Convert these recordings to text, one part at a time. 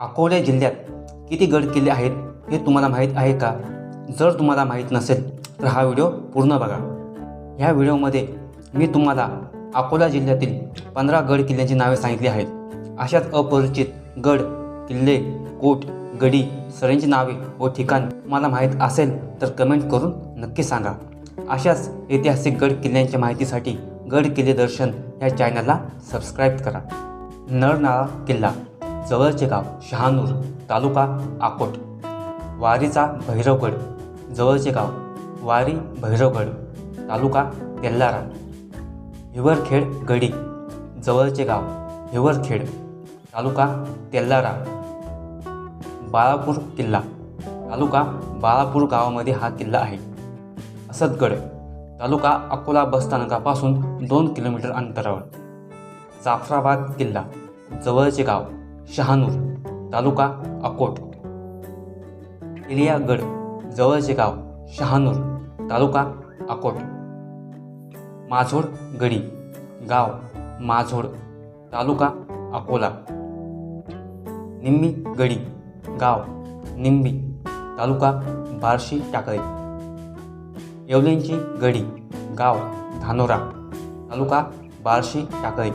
अकोला जिल्ह्यात किती गड किल्ले आहेत हे तुम्हाला माहीत आहे का? जर तुम्हाला माहीत नसेल तर हा व्हिडिओ पूर्ण बघा. ह्या व्हिडिओमध्ये मी तुम्हाला अकोला जिल्ह्यातील पंधरा गड किल्ल्यांची नावे सांगितली आहेत. अशाच अपरिचित गड किल्ले कोट गडी सरींची नावे व ठिकाण तुम्हाला माहीत असेल तर कमेंट करून नक्की सांगा. अशाच ऐतिहासिक गड किल्ल्यांच्या माहितीसाठी गड किल्ले दर्शन या चॅनलला सबस्क्राईब करा. नरनाळा किल्ला. जवळचे गाव शहानूर तालुका अकोट. वारीचा भैरवगड जवळचे गाव वारी भैरवगड तालुका तेल्लारा हिवरखेड गडी जवळचे गाव हिवरखेड तालुका तेल्लारा बाळापूर किल्ला तालुका बाळापूर गावामध्ये हा किल्ला आहे. असदगड तालुका अकोला बस स्थानकापासून दोन किलोमीटर अंतरावर. जाफराबाद किल्ला जवळचे गाव शहानूर तालुका अकोट. इलियागड जवळचे गाव शहानूर तालुका अकोट. माझोड गडी गाव माझोड तालुका अकोला. निम्मी गडी गाव निंबी तालुका बार्शी टाकळी. येवलेंची गडी गाव धानोरा तालुका बार्शी टाकळी.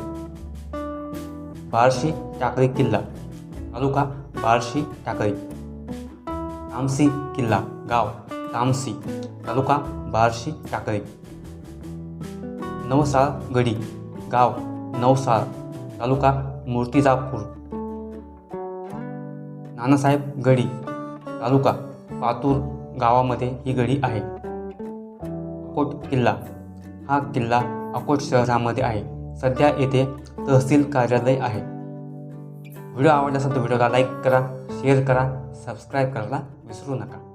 बार्शी टाकळी किल्ला तालुका बार्शी टाकळी. तामसी किल्ला गाव तामसी तालुका बार्शी टाकळी. नवसाळ गडी गाव नवसाळ तालुका मूर्तिजापूर. नानासाहेब गडी तालुका पातूर गावामध्ये ही गडी आहे. अकोट किल्ला हा किल्ला अकोट शहरामध्ये आहे. सध्या येथे तहसील कार्यालय आहे. व्हिडिओ आवडला असेल तर व्हिडिओला लाईक करा शेअर करा सबस्क्राईब करायला विसरू नका.